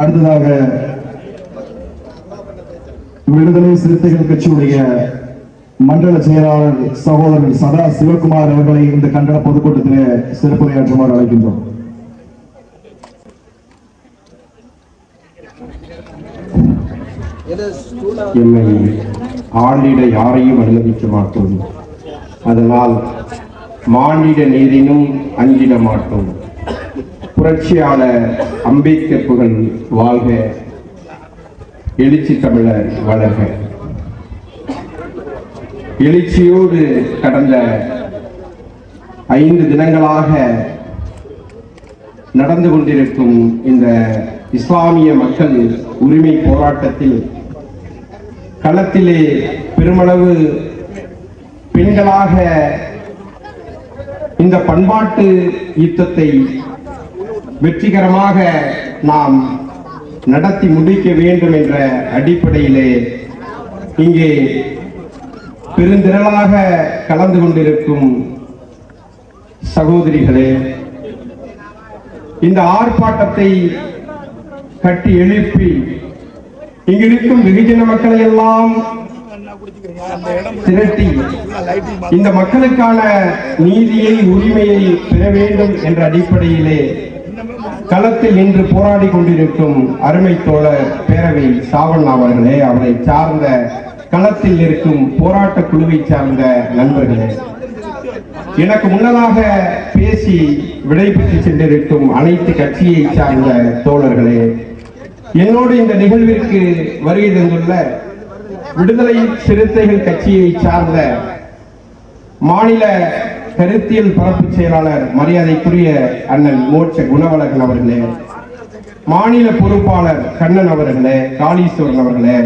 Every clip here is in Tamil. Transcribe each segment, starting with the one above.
அடுத்ததாக விடுதலை சிறுத்தைகள் கட்சியுடைய மண்டல செயலாளர் சகோதரர் சதா சிவகுமார் அவர்களை இந்த கண்டன பொதுக்கூட்டத்திலே சிறப்புரையாற்றுமாறு அழைக்கின்றோம். என்னை ஆண்டிட யாரையும் அனுமதிக்க மாட்டோம். அதனால் மாண்டிட நீரினும் அஞ்சிட மாட்டோம். புரட்சியாளர் அம்பேத்கர் புகழ் வாழ்க எழுச்சி தமிழர் வளர்க. எழுச்சியோடு கடந்த ஐந்து தினங்களாக நடந்து கொண்டிருக்கும் இந்த இஸ்லாமிய மக்கள் உரிமை போராட்டத்தில் களத்திலே பெருமளவு பெண்களாக இந்த பண்பாட்டு யுத்தத்தை வெற்றிகரமாக நாம் நடத்தி முடிக்க வேண்டும் என்ற அடிப்படையிலே இங்கே பெருந்திரளாக கலந்து கொண்டிருக்கும் சகோதரிகளே இந்த ஆர்ப்பாட்டத்தை கட்டி எழுப்பி இங்கிருக்கும் வெகுஜன மக்களை எல்லாம் திரட்டி இந்த மக்களுக்கான நீதியை உரிமையை பெற வேண்டும் என்ற அடிப்படையிலே களத்தில் நின்று போராடி கொண்டிருக்கும் அருமை தோழர் பேரவை சாவண்ணா அவர்களே அவரை சார்ந்த களத்தில் இருக்கும் போராட்ட குழுவை சார்ந்த நண்பர்களே. எனக்கு முன்னதாக பேசி விடைபெற்று சென்றிருக்கும் அனைத்து கட்சியை சார்ந்த தோழர்களே என்னோடு இந்த நிகழ்விற்கு வருகை தந்துள்ள விடுதலை சிறுத்தைகள் கட்சியை சார்ந்த மாநில கருத்தியல் பரப்பு செயலாளர் மரியாதைக்குரிய அண்ணன் மோட்ச குணவழகன் அவர்களே மாநில பொறுப்பாளர் கண்ணன் அவர்களே காளீஸ்வரன் அவர்களே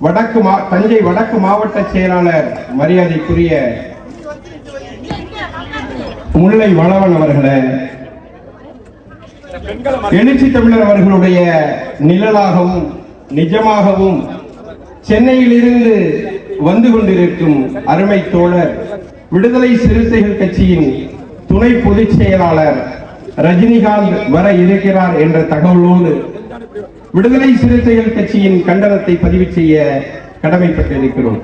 வடக்கு மா தஞ்சை வடக்கு மாவட்ட செயலாளர் மரியாதைக்குரிய முல்லை வளவன் அவர்களே எழுச்சி தமிழர் அவர்களுடைய நிழலாகவும் நிஜமாகவும் சென்னையிலிருந்து வந்து கொண்டிருக்கும் அருமை தோழர் விடுதலை சிறுத்தைகள் கட்சியின் துணை பொதுச் செயலாளர் ரஜினிகாந்த் வர இருக்கிறார் என்ற தகவலோடு விடுதலை சிறுத்தைகள் கட்சியின் கண்டனத்தை பதிவு செய்ய கடமைப்பட்டிருக்கிறோம்.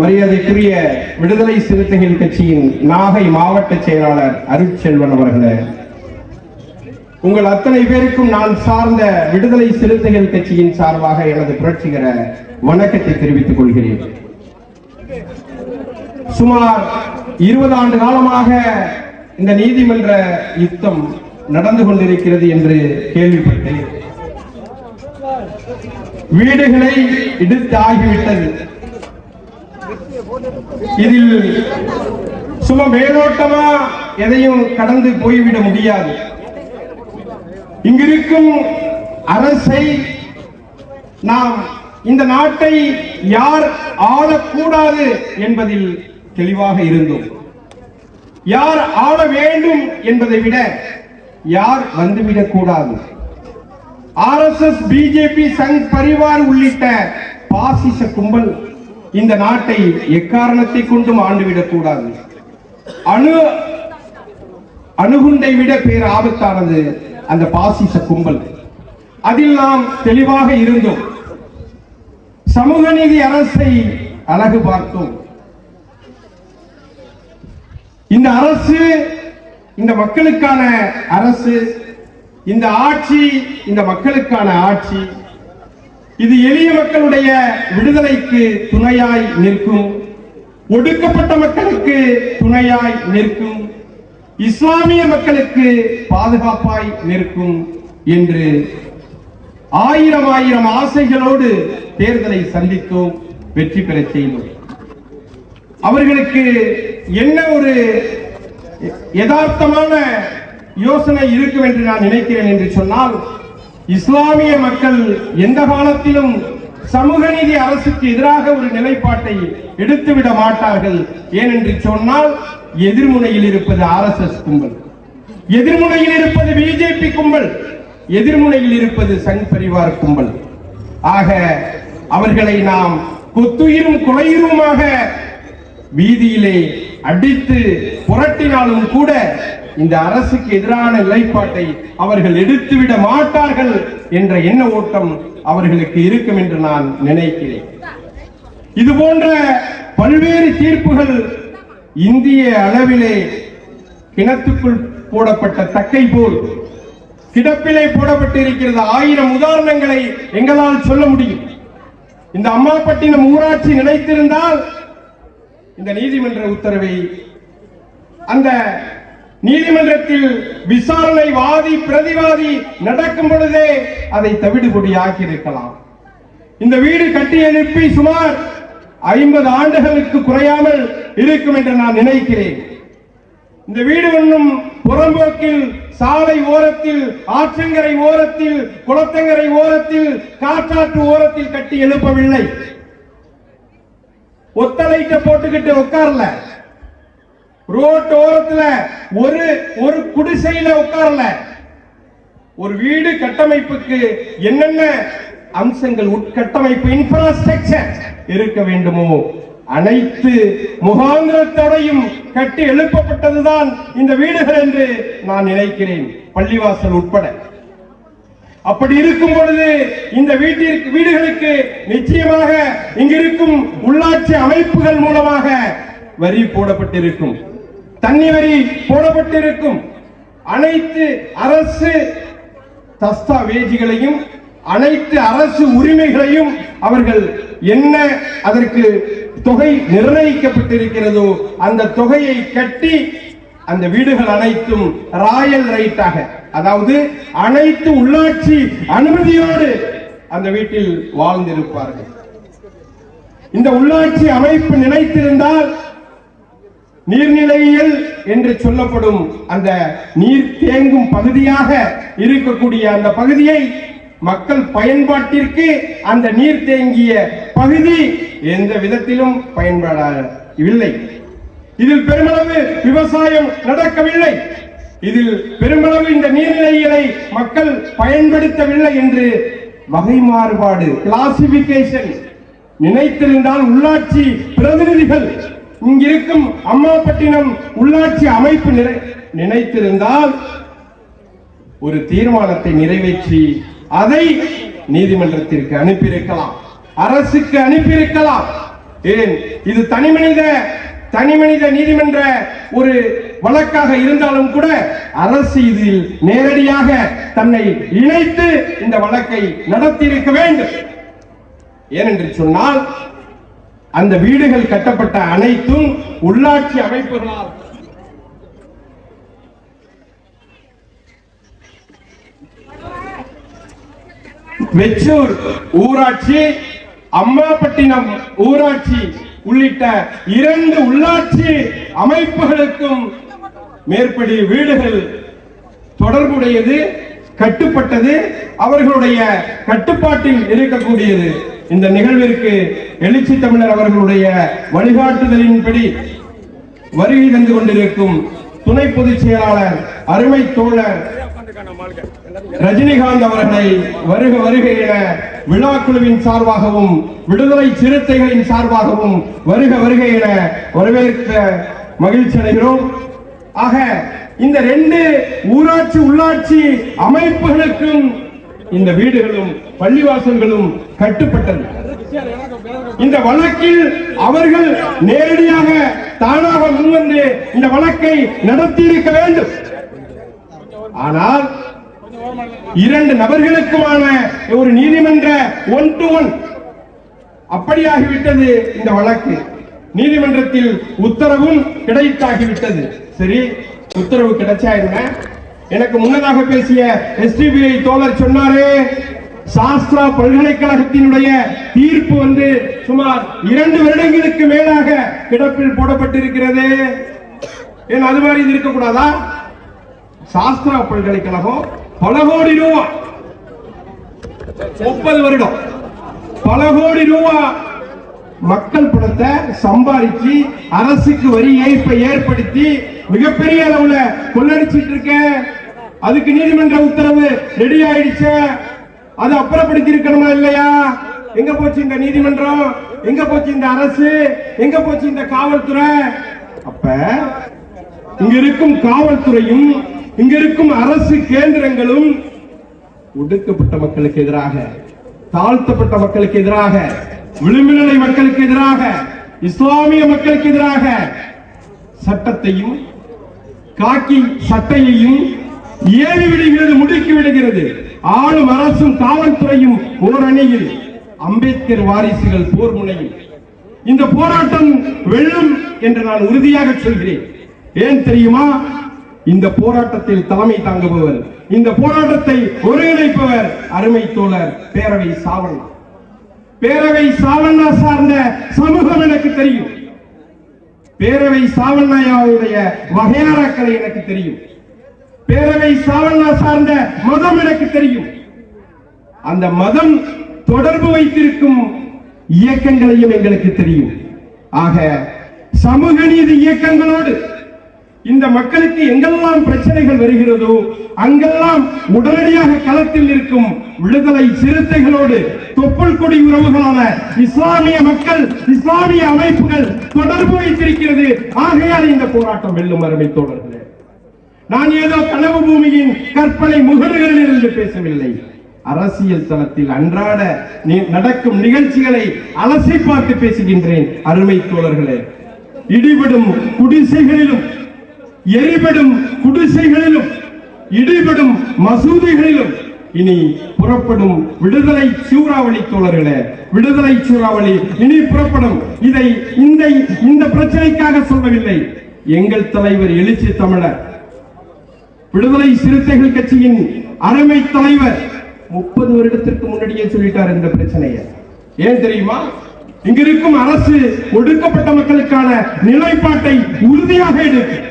மரியாதைக்குரிய விடுதலை சிறுத்தைகள் கட்சியின் நாகை மாவட்ட செயலாளர் அருட்செல்வன் அவர்களே உங்கள் அத்தனை பேருக்கும் நான் சார்ந்த விடுதலை சிறுத்தைகள் கட்சியின் சார்பாக எனது புரட்சிகர வணக்கத்தை தெரிவித்துக் கொள்கிறேன். சுமார் இருபது ஆண்டு காலமாக இந்த நீதிமன்ற யுத்தம் நடந்து கொண்டிருக்கிறது என்று கேள்விப்பட்டேன். வீடுகளை இடித்து ஆகிவிட்டது. இதில் சும்மா மேலோட்டமா எதையும் கடந்து போய்விட முடியாது. இங்கிருக்கும் அரசை நாம் இந்த நாட்டை யார் ஆளக்கூடாது என்பதில் தெளிவாக இருந்தோம். யார் ஆள வேண்டும் என்பதை விட யார் வந்துவிடக் கூடாது. ஆர்எஸ்எஸ் பிஜேபி சங் பரிவார் உள்ளிட்ட பாசிச கும்பல் இந்த நாட்டை எக்காரணத்தை கொண்டும் ஆண்டுவிடக் கூடாது. அணு அணுகுண்டை விட பேர் ஆபத்தானது அந்த பாசிச கும்பல். அதில் நாம் தெளிவாக இருந்தோம். சமூக நீதி அரசை அழகு பார்த்தோம். இந்த அரசு இந்த மக்களுக்கான அரசு இந்த ஆட்சி இந்த மக்களுக்கான ஆட்சி இது எளிய மக்களுடைய விடுதலைக்கு துணையாய் நிற்கும் ஒடுக்கப்பட்ட மக்களுக்கு துணையாய் நிற்கும் இஸ்லாமிய மக்களுக்கு பாதுகாப்பாய் நிற்கும் என்று ஆயிரம் ஆயிரம் ஆசைகளோடு தேர்தலை சந்தித்தோம் வெற்றி பெறச் செய்தோம். அவர்களுக்கு என்ன ஒரு யதார்த்தமான யோசனை இருக்கும் என்று நான் நினைக்கிறேன் என்று சொன்னால் இஸ்லாமிய மக்கள் எந்த காலத்திலும் சமூக நீதி அரசுக்கு எதிராக ஒரு நிலைப்பாட்டை எடுத்துவிட மாட்டார்கள். ஏனென்று சொன்னால் எதிர்முனையில் இருப்பது ஆர்எஸ்எஸ் கும்பல். எதிர்முனையில் இருப்பது பிஜேபி கும்பல். எதிர்முனையில் இருப்பது சங் பரிவார் கும்பல். ஆக அவர்களை நாம் கொத்துயிரும் கொலையுருமாக வீதியிலே அடித்து புரட்டினாலும் கூட இந்த அரசுக்கு எதிரான நிலைப்பாட்டை அவர்கள் எடுத்துவிட மாட்டார்கள் என்ற எண்ண ஓட்டம் அவர்களுக்கு இருக்கும் என்று நான் நினைக்கிறேன். இது போன்ற பல்வேறு தீர்ப்புகள் இந்திய அளவிலே கிணத்துக்குள் போடப்பட்ட தக்கை போல் கிடப்பிலே போடப்பட்டிருக்கிறது ஆயிரம் உதாரணங்களை எங்களால் சொல்ல முடியும். இந்த அம்மாப்பட்டினம் ஊராட்சி நினைத்திருந்தால் இந்த நீதிமன்ற உத்தரவை அந்த நீதிமன்றத்தில் விசாரணை வாதி பிரதிவாதி நடக்கும் பொழுதே அதை தவிடுபொடி ஆக்கியிருக்கலாம். இந்த வீடு கட்டி எழுப்பி சுமார் ஐம்பது ஆண்டுகளுக்கு குறையாமல் இருக்கும் என்று நான் நினைக்கிறேன். இந்த வீடு ஒன்றும் புறம்போக்கில் சாலை ஓரத்தில் ஆற்றங்கரை ஓரத்தில் குளத்தங்கரை ஓரத்தில் காற்றாற்று ஓரத்தில் கட்டி எழுப்பவில்லை. ஒத்தலைட்ட போட்டுக்கிட்டு உட்காரல. ரோட் ஓரத்துல ஒரு ஒரு குடிசையில உட்காரல. ஒரு வீடு கட்டமைப்புக்கு என்னென்ன அம்சங்கள் உட்கட்டமைப்பு இன்ஃப்ராஸ்ட்ரக்சர் இருக்க வேண்டுமோ அனைத்து முகாந்திரத்தோடையும் கட்டி எழுப்பப்பட்டதுதான் இந்த வீடுகள் என்று நான் நினைக்கிறேன். பள்ளிவாசல் உட்பட. அப்படி இருக்கும் பொழுது இந்த வீட்டிற்கு வீடுகளுக்கு நிச்சயமாக இங்கிருக்கும் உள்ளாட்சி அமைப்புகள் மூலமாக வரி போடப்பட்டிருக்கும். தண்ணி வரி போடப்பட்டிருக்கும். அனைத்து அரசு தஸ்தாவேஜிகளையும் அனைத்து அரசு உரிமைகளையும் அவர்கள் என்ன அதற்கு தொகை நிர்ணயிக்கப்பட்டிருக்கிறதோ அந்த தொகையை கட்டி அந்த வீடுகள் அனைத்தும் ராயல் ரைட்டாக அதாவது அனைத்து உள்ளாட்சி அனுமதியோடு அந்த வீட்டில் வாழ்ந்திருப்பார்கள். இந்த உள்ளாட்சி அமைப்பு நினைத்திருந்தால் நீர்நிலையியல் என்று சொல்லப்படும் அந்த நீர் தேங்கும் பகுதியாக இருக்கக்கூடிய அந்த பகுதியை மக்கள் பயன்பாட்டிற்கு அந்த நீர் தேங்கிய பகுதி எந்த விதத்திலும் பயன்படவில்லை. இதில் பெருமளவு விவசாயம் நடக்கவில்லை. இதில் பெருமளவு இந்த நீர்நிலைகளை மக்கள் பயன்படுத்தவில்லை என்று வகை மாறுபாடு கிளாசிபிகேஷன் நினைத்திருந்தால் உள்ளாட்சி பிரதிநிதிகள் இங்கிருக்கும் அம்மாப்பட்டினம் உள்ளாட்சி அமைப்பு நிறை- நினைத்திருந்தால் ஒரு தீர்மானத்தை நிறைவேற்றி அதை நீதிமன்றத்திற்கு அனுப்பியிருக்கலாம். அரசுக்கு அனுப்பியிருக்கலாம். ஏன்? இது தனிமனித தனிமனித நீதிமன்ற ஒரு வழக்காக இருந்தாலும் கூட அரசு இதில் நேரடியாக தன்னை இணைத்து இந்த வழக்கை நடத்தியிருக்க வேண்டும். ஏனென்று சொன்னால் அந்த வீடுகள் கட்டப்பட்ட அனைத்தும் உள்ளாட்சி அமைப்புகளால். வெச்சூர் ஊராட்சி அம்மாப்பட்டினம் ஊராட்சி உள்ளிட்ட இரண்டு உள்ளாட்சி அமைப்புகளுக்கும் மேற்படி வீடுகள் தொடர்புடையது கட்டுப்பட்டது அவர்களுடைய கட்டுப்பாட்டில் இருக்கக்கூடியது. இந்த நிகழ்விற்கு எழுச்சி தமிழர் அவர்களுடைய வழிகாட்டுதலின்படி வருகை தந்து கொண்டிருக்கும் துணை பொதுச் செயலாளர் அருமை தோழர் ரஜினிகாந்த் அவர்களை வருக வருக என விழா குழுவின் சார்பாகவும் விடுதலை சிறுத்தைகளின் சார்பாகவும் வருக வருக என வரவேற்க மகிழ்ச்சி அடைகிறோம். ஆக இந்த ரெண்டு ஊராட்சி உள்ளாட்சி அமைப்புகளுக்கும் இந்த வீடுகளும் பள்ளிவாசல்களும் கட்டுப்பட்டது. இந்த வழக்கில் அவர்கள் நேரடியாக தானாக முன்வந்து இந்த வழக்கை நடத்தியிருக்க வேண்டும். ஆனால் இரண்டு நபர்களுக்குமான ஒரு நீதிமன்ற ஒன் டு ஒன் அப்படியாகிவிட்டது இந்த வழக்கு. நீதிமன்றத்தில் உத்தரவும் கிடைத்தாகிவிட்டது. சரி உத்தரவு கிடைச்சா என்ன? எனக்கு முன்னதாக பேசிய எஸ்டிபிஐ தோழர் சொன்னாரே சாஸ்திரா பல்கலைக்கழகத்தினுடைய தீர்ப்பு வந்து சுமார் இரண்டு வருடங்களுக்கு மேலாக கிடப்பில் போடப்பட்டிருக்கிறது. ஏன் அது மாதிரி இது இருக்கக்கூடாதா? சாஸ்திரா பல்கலைக்கழகம் பல கோடி ரூபா முப்பது வருடம் பல கோடி ரூபா மக்கள் பணத்தை சம்பாதிச்சு அரசுக்கு வரி ஏய்ப்பை ஏற்படுத்தி மிகப்பெரிய அளவுல கொள்ளடிச்சிட்டு இருக்க. அதுக்கு நீதிமன்ற உத்தரவு ரெடி ஆயிடுச்சு. அது அப்புறப்படுத்தி இருக்கணுமா இல்லையா? எங்க போச்சு இந்த நீதிமன்றம்? எங்க போச்சு இந்த அரசு? எங்க போச்சு இந்த காவல்துறை? அப்ப இங்க இருக்கும் காவல்துறையும் இங்க இருக்கும் அரசு கேந்திரங்களும் ஒடுக்கப்பட்ட மக்களுக்கு எதிராக தாழ்த்தப்பட்ட மக்களுக்கு எதிராக விளிம்புநிலை மக்களுக்கு எதிராக இஸ்லாமிய மக்களுக்கு எதிராக சட்டத்தையும் காக்கி சட்டையையும் ஏறி விடுகிறது முடுக்கி விடுகிறது. ஆளும் அரசும் காவல்துறையும் ஓர் அணியில் அம்பேத்கர் வாரிசுகள் போர் முனையில் இந்த போராட்டம் வெல்லும் என்று நான் உறுதியாக சொல்கிறேன். ஏன் தெரியுமா? இந்த போராட்டத்தில் தலைமை தாங்குபவர் இந்த போராட்டத்தை ஒருங்கிணைப்பவர் அருமை தோழர் பேரவை சாவண்ணா. பேரவை சாவண்ணா சார்ந்த சமூகம் என பேரவை சாவண்ணாயாவுடைய வகையாராக்களை எனக்கு தெரியும். பேரவை சாவண்ணா சார்ந்த மதம் எனக்கு தெரியும். அந்த மதம் தொடர்பு வைத்திருக்கும் இயக்கங்களையும் எங்களுக்கு தெரியும். ஆக சமூக நீதி இயக்கங்களோடு இந்த மக்களுக்கு எங்கெல்லாம் பிரச்சனைகள் வருகிறதோ அங்கெல்லாம் உடனடியாக களத்தில் இருக்கும் விடுதலை சிறுத்தைகளோடு தொப்புள் கொடி உறவுகளான இஸ்லாமிய மக்கள் இஸ்லாமிய அமைப்புகள் தொடர்பு வைத்திருக்கிறது. ஆகையால் இந்த போராட்டம் வெல்லும் அருமை தோழர்களே. நான் ஏதோ கனவு பூமியின் கற்பனை முகடுகளில் இருந்து பேசவில்லை. அரசியல் தளத்தில் அன்றாட நி- நடக்கும் நிகழ்ச்சிகளை அலசி பார்த்து பேசுகின்றேன். அருமை தோழர்களே இடிபடும் குடிசைகளிலும் எரிபடும் குடிசைகளிலும் இடிபடும் மசூதிகளிலும் இனி புறப்படும் விடுதலை சூறாவளி தோழர்களே விடுதலை சூறாவளி இனி புறப்படும். இதை இந்த இந்த பிரச்சனைக்காக சொல்லவில்லை. எங்கள் தலைவர் எழுச்சி தமிழர் விடுதலை சிறுத்தைகள் கட்சியின் அருமை தலைவர். முப்பது வருடத்திற்கு முன்னாடியே சொல்லிட்டார் இந்த பிரச்சனையை. ஏன் தெரியுமா? இங்கிருக்கும் அரசு ஒடுக்கப்பட்ட மக்களுக்கான நிலைப்பாட்டை உறுதியாக எடுக்கும்.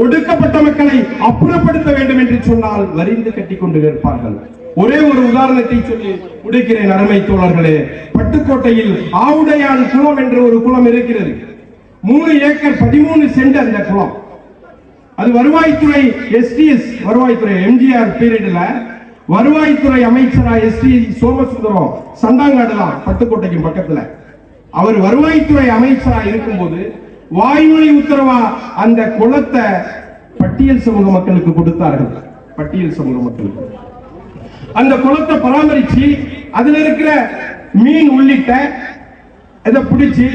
ஒடுக்கப்பட்ட மக்களை அப்புறப்படுத்த வேண்டும் என்று சொன்னால் வரிந்து கட்டி கொண்டு இருப்பார்கள். ஒரே ஒரு உதாரணத்தை சொல்லி முடிக்கிறேன் அருமை தோழர்களே. பட்டுக்கோட்டையில் ஆவுடையான் குளம் என்ற ஒரு குளம் இருக்கிறது. மூணு ஏக்கர் பதிமூணு சென்ட் அந்த குளம். அது வருவாய்த்துறை எஸ்டிஎஸ் வருவாய்த்துறை எம்ஜிஆர் பீரியட்ல வருவாய்த்துறை அமைச்சரா எஸ்டி சோமசுந்தரம் சந்தாங்காடு தான் பட்டுக்கோட்டைக்கு பக்கத்துல. அவர் வருவாய்த்துறை அமைச்சரா இருக்கும்போது வாய்மொழி உத்தரவா அந்த குளத்தை பட்டியல் சமூக மக்களுக்கு கொடுத்தார்கள். பட்டியல் சமூக மக்களுக்கு. அந்த குளத்தை பராமரிச்சு அதுல இருக்கிற மீன் உள்ளிட்ட இதை பிடிச்சி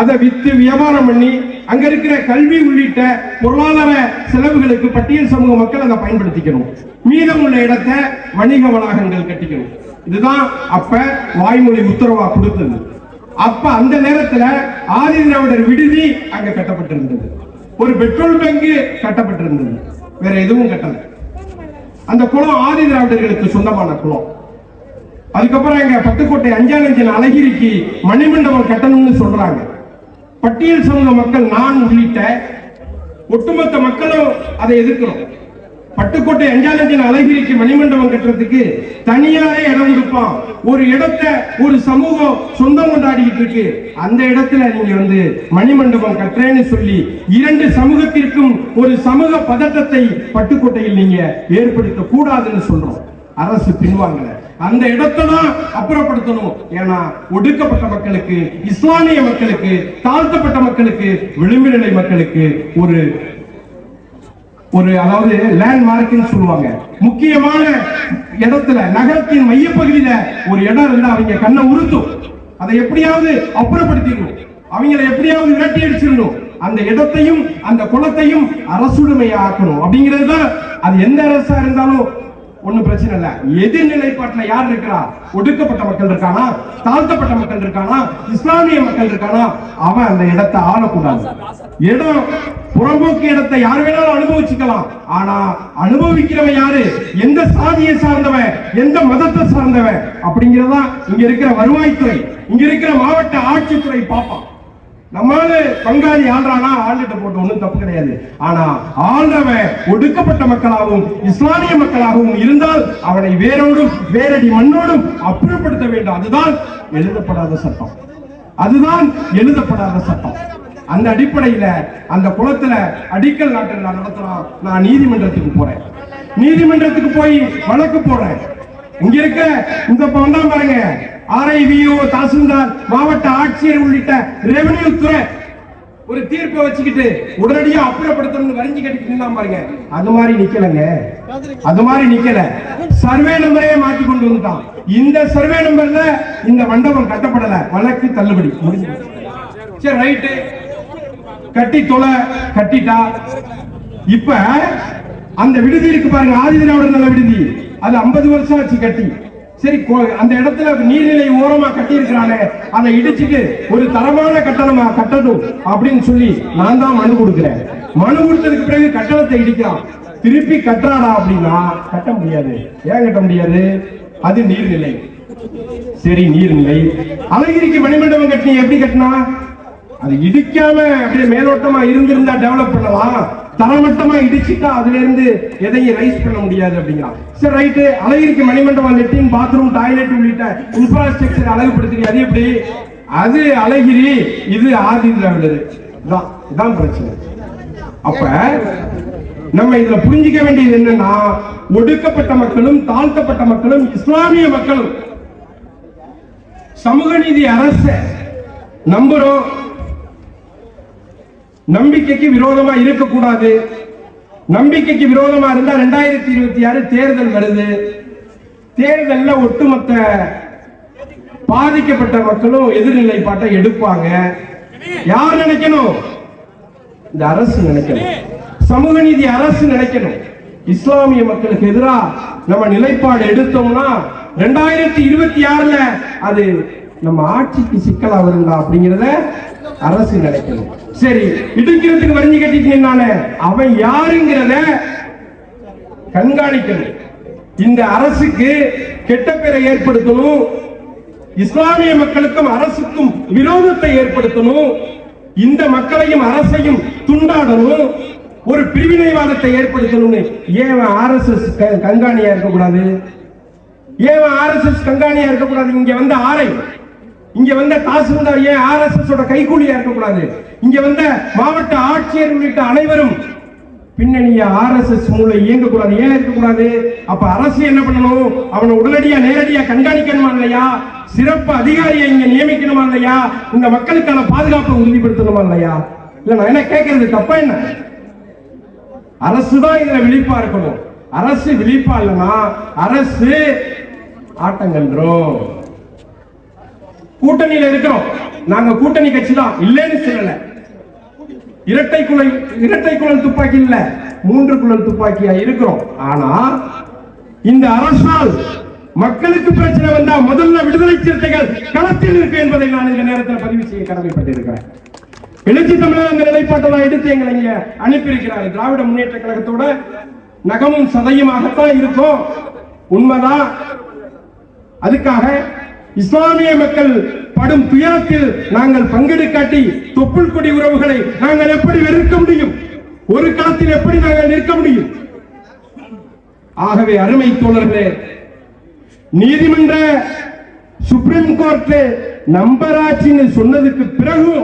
அதை வித்து வியாபாரம் பண்ணி அங்க இருக்கிற கல்வி உள்ளிட்ட பொருளாதார செலவுகளுக்கு பட்டியல் சமூக மக்கள் அதை பயன்படுத்திக்கணும். மீதம் உள்ள இடத்தை வணிக வளாகங்கள் கட்டிக்கணும். இதுதான் அப்ப வாய்மொழி உத்தரவா கொடுத்தது. அப்ப அந்த நேரத்துல ஆதிதிராவிடர் விடுதி அங்க கட்டப்பட்டிருந்தது. ஒரு பெட்ரோல் பங்கு கட்டப்பட்டிருந்தது. வேற எதுவும் கட்டல. அந்த குளம் ஆதி திராவிடர்களுக்கு சொந்தமான குளம். அதுக்கப்புறம் எங்க பட்டுக்கோட்டை அஞ்சானஞ்சன் அழகிரிக்கு மணிமண்டபம் கட்டணும்னு சொல்றாங்க. பட்டியல் சமூக மக்கள் நான் உள்ளிட்ட ஒட்டுமொத்த மக்களும் அதை எதிர்க்கிறோம். பட்டுக்கோட்டை அஞ்சாலஞ்சன் அழகிரிக்கு மணிமண்டபம் கட்டுறதுக்கு தனியாரே இடம் கொடுப்பான். ஒரு இடத்தை ஒரு சமூகம் சொந்தம் கொண்டாடிக்கிட்டு இருக்கு. அந்த இடத்துல நீங்க வந்து மணிமண்டபம் கட்டுறேன்னு சொல்லி இரண்டு சமூகத்திற்கும் ஒரு சமூக பதட்டத்தை பட்டுக்கோட்டையில் நீங்க ஏற்படுத்த கூடாதுன்னு சொல்றோம். அரசு பின்வாங்கல. அந்த இடத்தை தான் அப்புறப்படுத்தணும். ஏன்னா ஒடுக்கப்பட்ட மக்களுக்கு இஸ்லாமிய மக்களுக்கு தாழ்த்தப்பட்ட மக்களுக்கு விளிம்பு நிலை மக்களுக்கு ஒரு ஒரு அதாவது லேண்ட்மார்க்னு சொல்லுவாங்க. முக்கியமான இடத்துல நகரத்தின் மையப்பகுதியில ஒரு இடம் இருந்தா அவங்க கண்ணை உறுத்தும் அதை எப்படியாவது அப்புறப்படுத்திடணும் அவங்களை எப்படியாவது விரட்டி அடிச்சிடணும். அந்த இடத்தையும் அந்த குளத்தையும் அரசுடைமையாக்கணும். அப்படிங்கிறது தான் அது எந்த அரசா இருந்தாலும் ஒண்ணும் பிரச்சனை இல்ல. எதிர்நிலைப்பாட்டுல யார் இருக்கிறா ஒடுக்கப்பட்ட மக்கள் இருக்கானா? தாழ்த்தப்பட்ட மக்கள் இருக்கானா? இஸ்லாமிய மக்கள் இருக்கானா? அவன் அந்த இடத்தை ஆளக்கூடாது. இடம் புறம்போக்கு இடத்தை யார் வேணாலும் அனுபவிச்சுக்கலாம். ஆனா அனுபவிக்கிறவன் யாரு? எந்த சாதியை சார்ந்தவன்? எந்த மதத்தை சார்ந்தவன்? அப்படிங்கறதா இங்க இருக்கிற வருவாய்த்துறை. இங்க இருக்கிற மாவட்ட ஆட்சித்துறை பார்ப்பான் நம்மால பங்காளி ஆள்றானா? ஆளுகிட்ட போட்டு ஒண்ணும் தப்பு கிடையாது. ஆனா ஆள்றவன் ஒடுக்கப்பட்ட மக்களாகவும் இஸ்லாமிய மக்களாகவும் இருந்தால் அவனை வேரோடும் வேரடி மண்ணோடும் அப்புறப்படுத்த வேண்டும். அதுதான் எழுதப்படாத சட்டம். அதுதான் எழுதப்படாத சட்டம். அந்த அடிப்படையில அந்த குளத்துல அடிக்கல் நாட்டில் நான் நடத்தலாம். நான் நீதிமன்றத்துக்கு போறேன். நீதிமன்றத்துக்கு போய் வழக்கு போறேன் இங்க இருக்க இந்த இப்ப பாருங்க. ஆர்ஐவிஓ தாசில்தார் மாவட்ட ஆட்சியர் உள்ளிட்ட ரெவென்யூ துறை ஒரு தீர்ப்பை வச்சுக்கிட்டு உடனடியா அப்புறப்படுத்தணும்னு வரைஞ்சு கட்டிட்டு பாருங்க. அது மாதிரி நிக்கலங்க. அது மாதிரி நிக்கல. சர்வே நம்பரே மாத்தி கொண்டு வந்துட்டான். இந்த சர்வே நம்பர்ல இந்த மண்டபம் கட்டப்படல. வழக்கு தள்ளுபடி. முடிஞ்சு சரி ரைட்டு கட்டி தொலை கட்டிட்டா. இப்ப அந்த விடுதி இருக்கு பாருங்க ஆதிதிராவிடர் நல்ல விடுதி. அது 50 வருஷம் ஆச்சு கட்டி. சரி கோ- அந்த இடத்துல நீர்நிலை ஓரமா கட்டி இருக்கிறானே அதை இடிச்சுட்டு ஒரு தரமான கட்டணமா கட்டணும் அப்படின்னு சொல்லி நான் தான் மனு கொடுக்கிறேன். மனு கொடுத்ததுக்கு பிறகு கட்டணத்தை இடிக்கிறான் திருப்பி கட்டுறாடா அப்படின்னா கட்ட முடியாது. ஏன் கட்ட முடியாது? அது நீர்நிலை. சரி நீர்நிலை. அழகிரிக்கு மணிமண்டபம் கட்டினீங்க எப்படி கட்டினா? அது இடிக்காம அப்படியே மேலோட்டமா இருந்திருந்தா டெவலப் பண்ணலாம். தரமட்டமா இடிச்சுட்டா அதுல இருந்து எதையும் ரைஸ் பண்ண முடியாது அப்படிங்கிறான். சரி ரைட்டு. அழகிரிக்கு மணிமண்டபம் லெட்டின் பாத்ரூம் டாய்லெட் உள்ளிட்ட இன்ஃப்ராஸ்ட்ரக்சர் அழகுபடுத்துறீங்க அது எப்படி? அது அழகிரி இது ஆதி திராவிடர். இதான் இதான் பிரச்சனை. அப்ப நம்ம இதுல புரிஞ்சிக்க வேண்டியது என்னன்னா ஒடுக்கப்பட்ட மக்களும் தாழ்த்தப்பட்ட மக்களும் இஸ்லாமிய மக்களும் சமூக நீதி அரச நம்புறோம். நம்பிக்கைக்கு விரோதமா இருக்கக்கூடாது. நம்பிக்கைக்கு விரோதமா இருந்தா ரெண்டாயிரத்தி இருபத்தி ஆறு தேர்தல் வருது. தேர்தல்ல ஒட்டுமொத்த பாதிக்கப்பட்ட மக்களும் எதிர்நிலைப்பாட்டை எடுப்பாங்க. யார் நினைக்கணும்? இந்த அரசு நினைக்கணும். சமூக நீதி அரசு நினைக்கணும். இஸ்லாமிய மக்களுக்கு எதிரா நம்ம நிலைப்பாடு எடுத்தோம்னா ரெண்டாயிரத்தி இருபத்தி ஆறுல அது நம்ம ஆட்சிக்கு சிக்கலா வருங்களா அப்படிங்கறத அரசு நினைக்கணும் சரி இடிக்கிறதுக்கு வரிஞ்சு கட்டிட்டு அவன் யாருங்கிறத கண்காணிக்கணும். இந்த அரசுக்கு கெட்ட பேரை ஏற்படுத்தணும். இஸ்லாமிய மக்களுக்கும் அரசுக்கும் விரோதத்தை ஏற்படுத்தணும். இந்த மக்களையும் அரசையும் துண்டாடணும். ஒரு பிரிவினைவாதத்தை ஏற்படுத்தணும்னு ஏன் ஆர்எஸ்எஸ் கண்காணியா இருக்கக்கூடாது? ஏன் ஆர்எஸ்எஸ் கண்காணியா இருக்கக்கூடாது? இங்க வந்த ஆரை இங்க வந்த தாசில்தார் ஏன் ஆர் எஸ் எஸ் கைகூலியா இருக்கக்கூடாது? இங்க வந்த மாவட்ட ஆட்சியர் உள்ளிட்ட அனைவரும் பின்னணிய ஆர்எஸ்எஸ் மூலம் இயங்கக்கூடாது. ஏன் இருக்கக்கூடாது? அப்ப அரசு என்ன பண்ணணும்? அவனை உடனடியா நேரடியா கண்காணிக்கணுமா இல்லையா? சிறப்பு அதிகாரியை இங்க நியமிக்கணுமா இல்லையா? இந்த மக்களுக்கான பாதுகாப்பை உறுதிப்படுத்தணுமா இல்லையா? இல்ல நான் என்ன கேட்கறது தப்பா என்ன? அரசு தான் இதுல விழிப்பா இருக்கணும். அரசு விழிப்பா இல்லைன்னா அரசு ஆட்டங்கன்றோம் கூட்டணியில இருக்கிறோம். நாங்க கூட்டணி கட்சி தான் இல்லைன்னு சொல்லல. இரட்டை குழல் இரட்டை குழல் துப்பாக்கி இல்ல. மூன்று குழல் துப்பாக்கியா இருக்கிறோம். ஆனா இந்த அரசால் மக்களுக்கு பிரச்சனை வந்தா முதல்ல விடுதலை சிறுத்தைகள் களத்தில் இருக்கு என்பதை நான் இந்த நேரத்தில் பதிவு செய்ய கடமைப்பட்டிருக்கிறேன். எழுச்சி தமிழர் அந்த நிலைப்பாட்டெல்லாம் எடுத்து எங்களை இங்க அனுப்பியிருக்கிறார். திராவிட முன்னேற்ற கழகத்தோட நகமும் சதையுமாகத்தான் இருக்கும். உண்மைதான். அதுக்காக இஸ்லாமிய மக்கள் படும் துயரத்தில் நாங்கள் பங்கெடுக்காட்டி தொப்புள் கொடி உறவுகளை நாங்கள் எப்படி வெறுக்க முடியும்? ஒரு காலத்தில் எப்படி நாங்கள் நிற்க முடியும்? ஆகவே அருமை தோழர்களே நீதிமன்ற சுப்ரீம் கோர்ட் நம்பராட்சின்னு சொன்னதுக்கு பிறகு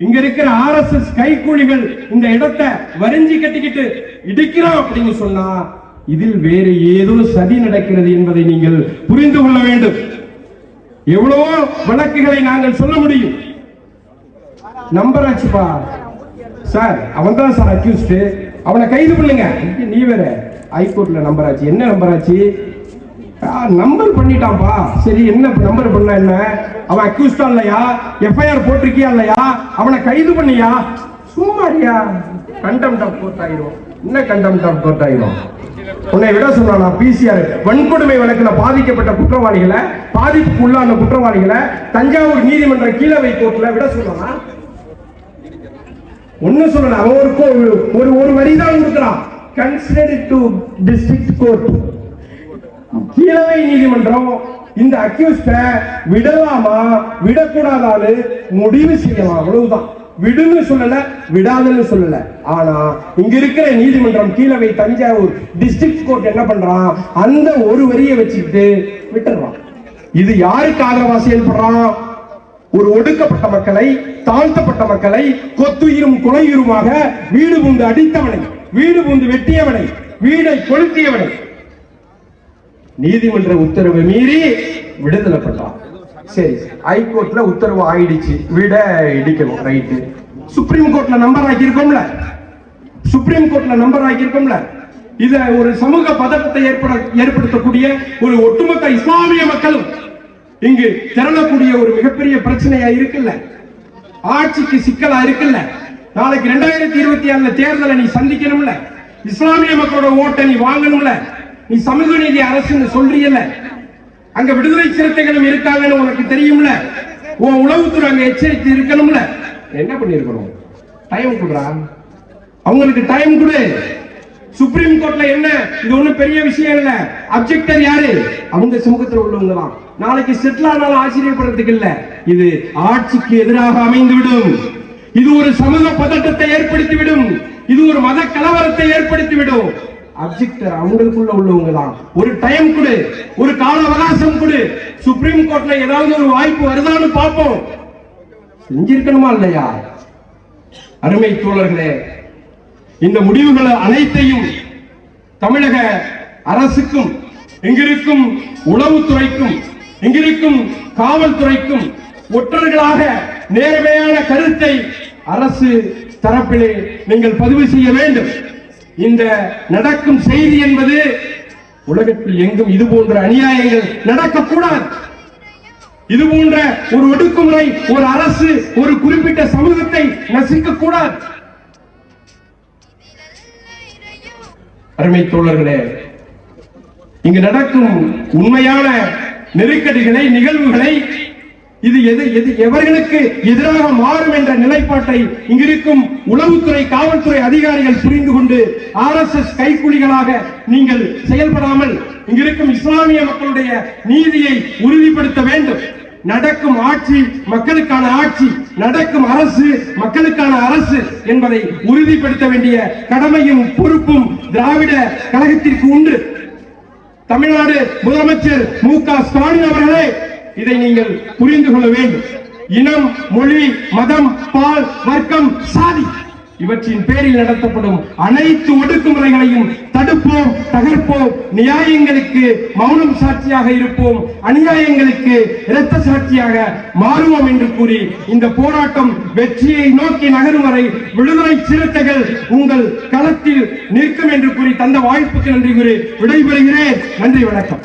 இங்க இருக்கிற ஆர் எஸ் எஸ் கைக்கூலிகள் இந்த இடத்தை வரிஞ்சு கட்டிக்கிட்டு இடிக்கிறோம் அப்படின்னு சொன்னா இதில் வேறு ஏதோ சதி நடக்கிறது என்பதை நீங்கள் புரிந்து கொள்ள வேண்டும். எவ்வளவோ வழக்குகளை நாங்கள் சொல்ல முடியும். நம்பர் ஆச்சுப்பா சார் அவன் தான் சார் அக்யூஸ்ட் அவனை கைது பண்ணுங்க. நீ வேற. ஹைகோர்ட்ல நம்பர் ஆச்சு என்ன நம்பர் ஆச்சு நம்பர் பண்ணிட்டான்பா சரி என்ன நம்பர் பண்ண என்ன? அவன் அக்யூஸ்டா இல்லையா? எஃப்ஐஆர் போட்டிருக்கியா இல்லையா? அவனை கைது பண்ணியா? சும்மாரியா கண்டம் டாப் கோர்ட் ஆயிரும். என்ன கண்டம் டாப் கோர்ட் ஆயிரும்? உன்னை விட சொன்னா பிசிஆர் வன்கொடுமை வழக்குல பாதிக்கப்பட்ட குற்றவாளிகளை பாதிப்புக்குள்ளான குற்றவாளிகளை தஞ்சாவூர் நீதிமன்ற கீழவை கோர்ட்ல விட சொன்னா ஒண்ணு சொல்லல அவன் ஒரு ஒரு ஒரு வரி தான் கொடுக்குறான். கன்சிடர் டு டிஸ்ட்ரிக்ட் கோர்ட் கீழவை நீதிமன்றம் இந்த அக்யூஸ்ட விடலாமா விடக்கூடாதான்னு முடிவு செய்யலாம் அவ்வளவுதான். விடுன்னு சொல்லல விடாதுன்னு சொல்லல. ஆனா இங்க இருக்கிற நீதிமன்றம் கீழவை தஞ்சாவூர் டிஸ்ட்ரிக்ட் கோர்ட் என்ன பண்றான் அந்த ஒரு வரியை வச்சுக்கிட்டு விட்டுறான் இது யாருக்கு ஆதரவா செயல்படுறான் ஒரு ஒடுக்கப்பட்ட மக்களை தாழ்த்தப்பட்ட மக்களை கொத்துயிரும் கொலையுருமாக வீடு பூந்து அடித்தவனை வீடு பூந்து வெட்டியவனை வீடை கொளுத்தியவனை. நீதிமன்ற உத்தரவை மீறி விடுதலை பண்றான் சரி. ஹைகோர்ட்ல உத்தரவு ஆயிடுச்சு. விட இடிக்கணும். ரைட்டு சுப்ரீம் கோர்ட்ல நம்பர் ஆக்கியிருக்கோம்ல. சுப்ரீம் கோர்ட்ல நம்பர் ஆக்கியிருக்கோம்ல. இத ஒரு சமூக பதட்டத்தை ஏற்பட ஏற்படுத்தக்கூடிய ஒரு ஒட்டுமொத்த இஸ்லாமிய மக்களும் இங்கு திரளக்கூடிய ஒரு மிகப்பெரிய பிரச்சனையா இருக்குல்ல. ஆட்சிக்கு சிக்கலா இருக்குல்ல. நாளைக்கு ரெண்டாயிரத்தி இருபத்தி ஆறுல தேர்தலை நீ சந்திக்கணும்ல. இஸ்லாமிய மக்களோட ஓட்டை நீ வாங்கணும்ல. நீ சமூக நீதி அரசுன்னு சொல்றீல்ல அங்க விடுதலை சிறுத்தைகளும் இருக்காங்கன்னு உனக்கு தெரியும்ல? உன் உளவுத்துறை அங்க எச்சரித்து இருக்கணும்ல? என்ன பண்ணிருக்கணும் டைம் கொடுறா. அவங்களுக்கு டைம் கொடு. சுப்ரீம் கோர்ட்ல என்ன? இது ஒண்ணும் பெரிய விஷயம் இல்ல. அப்ஜெக்டர் யாரு? அவங்க சமூகத்தில் உள்ளவங்க தான். நாளைக்கு செட்டில் ஆனாலும் ஆச்சரியப்படுறதுக்கு இல்ல. இது ஆட்சிக்கு எதிராக அமைந்து விடும் இது ஒரு சமூக பதட்டத்தை ஏற்படுத்திவிடும். இது ஒரு மத கலவரத்தை ஏற்படுத்திவிடும். அப்ஜெக்டர் அவங்களுக்குள்ள உள்ளவங்க தான் ஒரு டைம் கொடு ஒரு கால அவகாசம் கொடு. சுப்ரீம் கோர்ட்ல ஏதாவது ஒரு வாய்ப்பு வருதான்னு பார்ப்போம். செஞ்சிருக்கணுமா இல்லையா? அருமை தோழர்களே இந்த முடிவுகள் அனைத்தையும் தமிழக அரசுக்கும் இங்கிருக்கும் உளவுத்துறைக்கும் இங்கிருக்கும் காவல்துறைக்கும் ஒற்றர்களாக நேர்மையான கருத்தை அரசு தரப்பிலே நீங்கள் பதிவு செய்ய வேண்டும். இந்த நடக்கும் செய்தி என்பது உலகத்தில் எங்கும் இது போன்ற அநியாயங்கள் நடக்கக்கூடாது. இது போன்ற ஒரு ஒடுக்குமுறை ஒரு அரசு ஒரு குறிப்பிட்ட சமூகத்தை நசிக்க கூடாது அருமை தோழர்களே இங்கு நடக்கும் உண்மையான நெருக்கடிகளை நிகழ்வுகளை இது எது எது எவர்களுக்கு எதிராக மாறும் என்ற நிலைப்பாட்டை இங்கிருக்கும் உளவுத்துறை காவல்துறை அதிகாரிகள் புரிந்து கொண்டு ஆர் எஸ் எஸ் கைக்கூலிகளாக நீங்கள் செயல்படாமல் இங்கிருக்கும் இஸ்லாமிய மக்களுடைய நீதியை உறுதிப்படுத்த வேண்டும். நடக்கும் ஆட்சி மக்களுக்கான ஆட்சி நடக்கும் அரசு மக்களுக்கான அரசு என்பதை உறுதிப்படுத்த வேண்டிய கடமையும் பொறுப்பும் திராவிட கழகத்திற்கு உண்டு. தமிழ்நாடு முதலமைச்சர் மு க ஸ்டாலின் அவர்களே இதை நீங்கள் புரிந்து கொள்ள வேண்டும். இனம் மொழி மதம் பால் வர்க்கம் சாதி இவற்றின் பேரில் நடத்தப்படும் அனைத்து ஒடுக்குமுறைகளையும் தடுப்போம் தகர்ப்போம் நியாயங்களுக்கு மௌனம் சாட்சியாக இருப்போம் அநியாயங்களுக்கு இரத்த சாட்சியாக மாறுவோம் என்று கூறி இந்த போராட்டம் வெற்றியை நோக்கி நகரும் வரை விடுதலை சிறுத்தைகள் உங்கள் களத்தில் நிற்கும் என்று கூறி தந்த வாய்ப்புக்கு நன்றி கூறி விடைபெறுகிறேன். நன்றி வணக்கம்.